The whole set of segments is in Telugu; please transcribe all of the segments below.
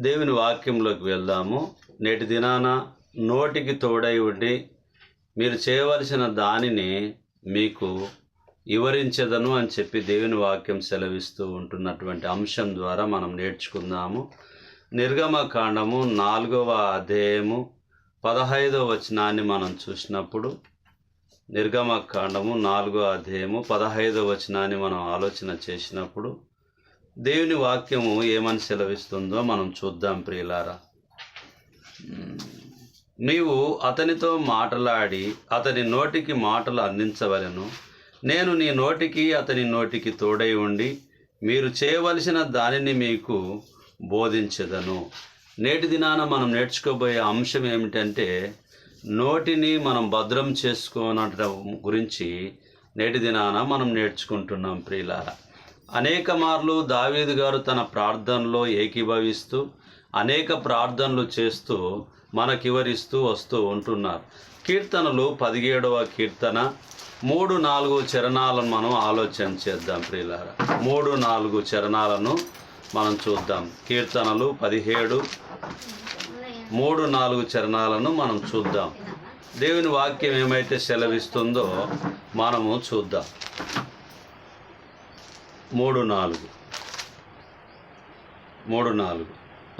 దేవుని వాక్యంలోకి వెళ్దాము. నేటి దినాన నోటికి తోడై ఉండి మీరు చేయవలసిన దానిని మీకు వివరించదను అని చెప్పి దేవుని వాక్యం సెలవిస్తూ ఉంటున్నటువంటి అంశం ద్వారా మనం నేర్చుకుందాము. నిర్గమకాండము నాలుగవ అధ్యాయము పదహైదవ వచనాన్ని మనం చూసినప్పుడు నిర్గమకాండము నాలుగో అధ్యాయము పదహైదవ వచనాన్ని మనం ఆలోచన చేసినప్పుడు దేవుని వాక్యము ఏమని సెలవిస్తుందో మనం చూద్దాం ప్రియులారా. నీవు అతనితో మాటలాడి అతని నోటికి మాటలు అందించవలెను. నేను నీ నోటికి అతని నోటికి తోడై ఉండి మీరు చేయవలసిన దానిని మీకు బోధించదను. నేటి దినాన మనం నేర్చుకోబోయే అంశం ఏమిటంటే నోటిని మనం భద్రం చేసుకోనటం గురించి నేటి దినాన మనం నేర్చుకుంటున్నాం ప్రియులారా. అనేక మార్లు దావీదు గారు తన ప్రార్థనలో ఏకీభవిస్తూ అనేక ప్రార్థనలు చేస్తూ మనకివరిస్తూ వస్తూ ఉంటున్నారు. కీర్తనలు పదిహేడవ కీర్తన మూడు నాలుగు చరణాలను మనం ఆలోచన చేద్దాం ప్రియులారా. మూడు నాలుగు చరణాలను మనం చూద్దాం. కీర్తనలు పదిహేడు మూడు నాలుగు చరణాలను మనం చూద్దాం. దేవుని వాక్యం ఏమైతే సెలవిస్తుందో మనము చూద్దాం. మూడు నాలుగు. మూడు నాలుగు.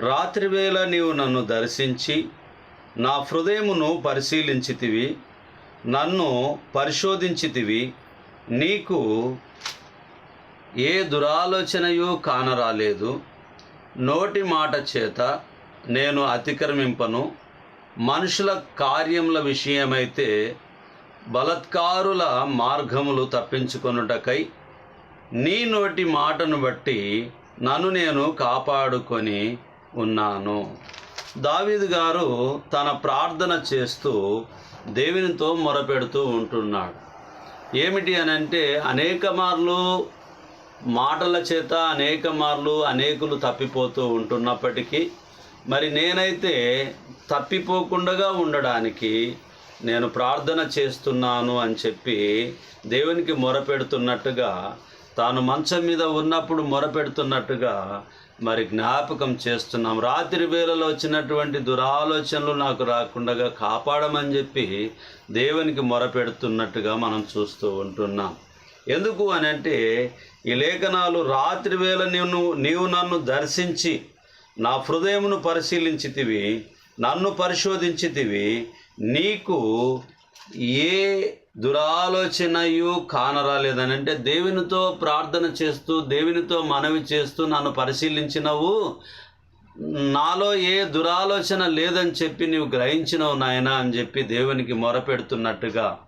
రాత్రివేళ నీవు నన్ను దర్శించి నా హృదయమును పరిశీలించితివి నన్ను పరిశోధించితివి నీకు ఏ దురాలోచనయు కానరాలేదు. నోటి మాట చేత నేను అతిక్రమింపను. మనుషుల కార్యముల విషయమైతే బలత్కారుల మార్గములు తప్పించుకొనుటకై నీ నోటి మాటను బట్టి నన్ను నేను కాపాడుకొని ఉన్నాను. దావీదు గారు తన ప్రార్థన చేస్తూ దేవునితో మొరపెడుతూ ఉంటున్నాడు. ఏమిటి అని అంటే అనేక మార్లు మాటల చేత అనేక మార్లు అనేకులు తప్పిపోతూ ఉంటున్నప్పటికీ మరి నేనైతే తప్పిపోకుండా ఉండడానికి నేను ప్రార్థన చేస్తున్నాను అని చెప్పి దేవునికి మొరపెడుతున్నట్టుగా తాను మంచం మీద ఉన్నప్పుడు మొరపెడుతున్నట్టుగా మరి జ్ఞాపకం చేస్తున్నాం. రాత్రి వేళలో వచ్చినటువంటి దురాలోచనలు నాకు రాకుండా కాపాడమని చెప్పి దేవునికి మొరపెడుతున్నట్టుగా మనం చూస్తూ ఉంటున్నాం. ఎందుకు అని అంటే ఈ లేఖనాలు రాత్రి వేళ నీవు నీవు నన్ను దర్శించి నా హృదయమును పరిశీలించితివి నన్ను పరిశోధించితివి నీకు ఏ దురాలోచనయు కానరాలేదని అంటే దేవునితో ప్రార్థన చేస్తూ దేవునితో మనవి చేస్తూ నన్ను పరిశీలించినవు. నాలో ఏ దురాలోచన లేదని చెప్పి నీవు గ్రహించినవు నాయనా అని చెప్పి దేవునికి మొరపెడుతున్నట్టుగా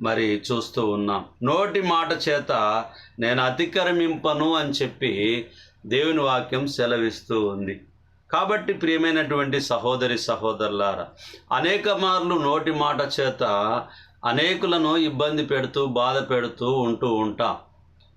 మరి చూస్తూ ఉన్నాం. నోటి మాట చేత నేను అతిక్రమింపను అని చెప్పి దేవుని వాక్యం సెలవిస్తూ ఉంది. కాబట్టి ప్రియమైనటువంటి సహోదరి సహోదరులారా అనేక మార్లు నోటి మాట చేత అనేకులను ఇబ్బంది పెడుతూ బాధ పెడుతూ ఉంటూ ఉంటాం.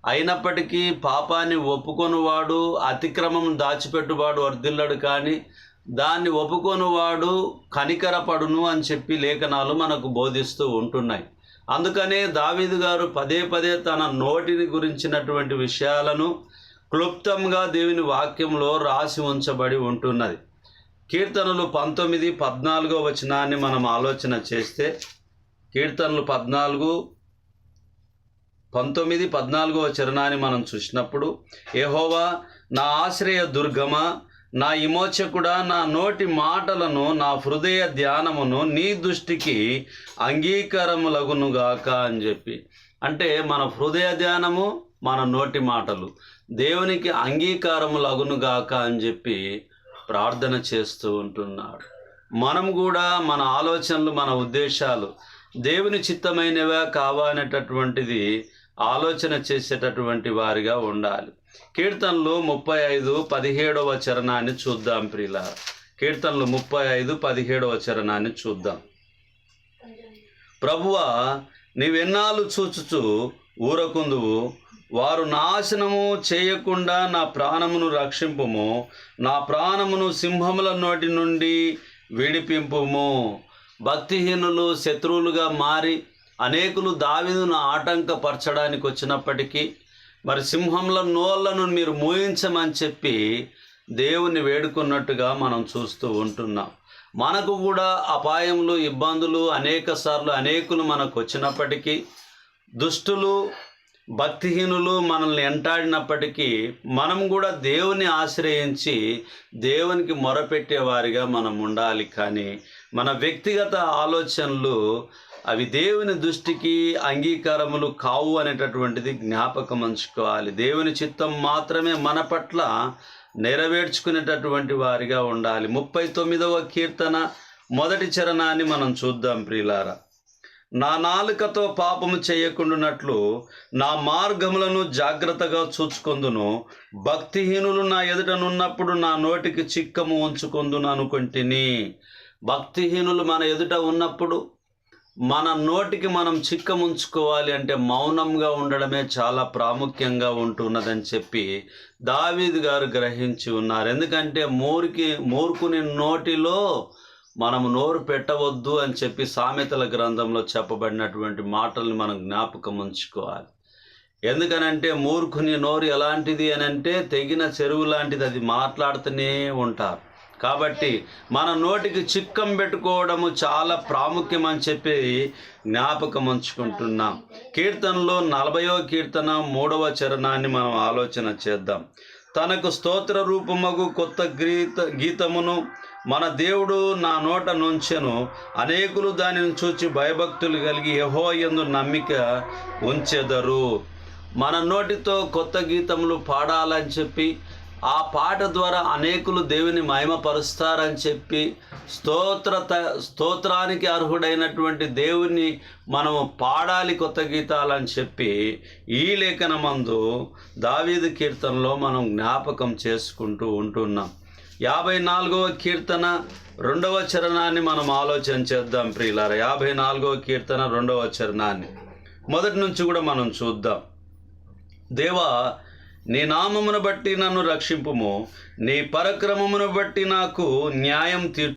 అయినప్పటికీ పాపాన్ని ఒప్పుకొనివాడు అతిక్రమం దాచిపెట్టువాడు వర్ధిల్లడు కానీ దాన్ని ఒప్పుకొనివాడు కనికరపడును అని చెప్పి లేఖనాలు మనకు బోధిస్తూ ఉంటున్నాయి. అందుకనే దావీదు గారు పదే పదే తన నోటిని గురించినటువంటి విషయాలను క్లుప్తంగా దేవుని వాక్యంలో రాసి ఉంచబడి ఉంటున్నది. కీర్తనలు పంతొమ్మిది పద్నాలుగో వచనాన్ని మనం ఆలోచన చేస్తే కీర్తనలు పద్నాలుగు పంతొమ్మిది పద్నాలుగో చరణాన్ని మనం చూసినప్పుడు ఏహోవా నా ఆశ్రయ దుర్గమ నా విమోచకుడా నా నోటి మాటలను నా హృదయ ధ్యానమును నీ దృష్టికి అంగీకారములగునుగాక అని చెప్పి. అంటే మన హృదయ ధ్యానము మన నోటి మాటలు. దేవునికి అంగీకారములగునుగాక అని చెప్పి ప్రార్థన చేస్తూ ఉంటున్నాడు. మనం కూడా మన ఆలోచనలు మన ఉద్దేశాలు దేవుని చిత్తమైనవా కావా అనేటటువంటిది ఆలోచన చేసేటటువంటి వారిగా ఉండాలి. కీర్తనలు ముప్పై ఐదు పదిహేడవ చరణాన్ని చూద్దాం ప్రియుల కీర్తనలు ముప్పై ఐదు పదిహేడవ చరణాన్ని చూద్దాం. ప్రభువా నీవెన్నాళ్ళు చూచుచు ఊరకుందువు? వారు నాశనము చేయకుండా నా ప్రాణమును రక్షింపుము నా ప్రాణమును సింహముల నోటి నుండి విడిపింపుము. భక్తిహీనులు శత్రువులుగా మారి అనేకులు దావిదును ఆటంకపరచడానికి వచ్చినప్పటికీ మరి సింహంల నోళ్ళను మీరు మూయించమని చెప్పి దేవుని వేడుకున్నట్టుగా మనం చూస్తూ ఉంటున్నాం. మనకు కూడా అపాయములు ఇబ్బందులు అనేక సార్లు అనేకులు మనకు వచ్చినప్పటికీ దుష్టులు భక్తిహీనులు మనల్ని ఎంటాడినప్పటికీ మనం కూడా దేవుని ఆశ్రయించి దేవునికి మొరపెట్టే వారిగా మనం ఉండాలి. కానీ మన వ్యక్తిగత ఆలోచనలు అవి దేవుని దృష్టికి అంగీకారములు కావు అనేటటువంటిది జ్ఞాపకం ఉంచుకోవాలి. దేవుని చిత్తం మాత్రమే మన పట్ల నెరవేర్చుకునేటటువంటి వారిగా ఉండాలి. ముప్పై తొమ్మిదవ కీర్తన మొదటి చరణాన్ని మనం చూద్దాం ప్రియులారా. నా నాలుకతో పాపము చేయకుండానట్లు నా మార్గములను జాగ్రత్తగా చూచుకొందును. భక్తిహీనులు నా ఎదుటనున్నప్పుడు నా నోటికి చిక్కము ఉంచుకొందును అనుకుంటుని. భక్తిహీనులు మన ఎదుట ఉన్నప్పుడు మన నోటికి మనం చిక్కముంచుకోవాలి అంటే మౌనంగా ఉండడమే చాలా ప్రాముఖ్యంగా ఉంటున్నదని చెప్పి దావీద్ గారు గ్రహించి ఉన్నారు. ఎందుకంటే మూరికి మూర్ఖుని నోటిలో మనము నోరు పెట్టవద్దు అని చెప్పి సామెతల గ్రంథంలో చెప్పబడినటువంటి మాటల్ని మనం జ్ఞాపకం ఉంచుకోవాలి. ఎందుకనంటే మూర్ఖుని నోరు ఎలాంటిది అని అంటే తెగిన చెరువు లాంటిది అది మాట్లాడుతూనే ఉంటారు. కాబట్టి మన నోటికి చిక్కం పెట్టుకోవడము చాలా ప్రాముఖ్యం అని చెప్పి జ్ఞాపకం ఉంచుకుంటున్నాం. కీర్తనలో నలభయో కీర్తన మూడవ చరణాన్ని మనం ఆలోచన చేద్దాం. తనకు స్తోత్ర రూపమగు కొత్త గీత గీతమును మన దేవుడు నా నోట నుంచెను. అనేకులు దానిని చూచి భయభక్తులు కలిగి యహో ఎందు నమ్మిక ఉంచెదరు. మన నోటితో కొత్త గీతములు పాడాలని చెప్పి ఆ పాట ద్వారా అనేకులు దేవుని మహిమపరుస్తారని చెప్పి స్తోత్ర స్తోత్రానికి అర్హుడైనటువంటి దేవుని మనము పాడాలి కొత్త గీతాలని చెప్పి ఈ లేఖనమందు దావీదు కీర్తనలో మనం జ్ఞాపకం చేసుకుంటూ ఉంటున్నాం. యాభై నాలుగవ కీర్తన రెండవ చరణాన్ని మనం ఆలోచన చేద్దాం ప్రియులార. యాభై నాలుగవ కీర్తన రెండవ చరణాన్ని మొదటి నుంచి కూడా మనం చూద్దాం. దేవా నీ నామమును బట్టి నన్ను రక్షింపుము. నీ పరక్రమమును బట్టి నాకు న్యాయం తీర్చు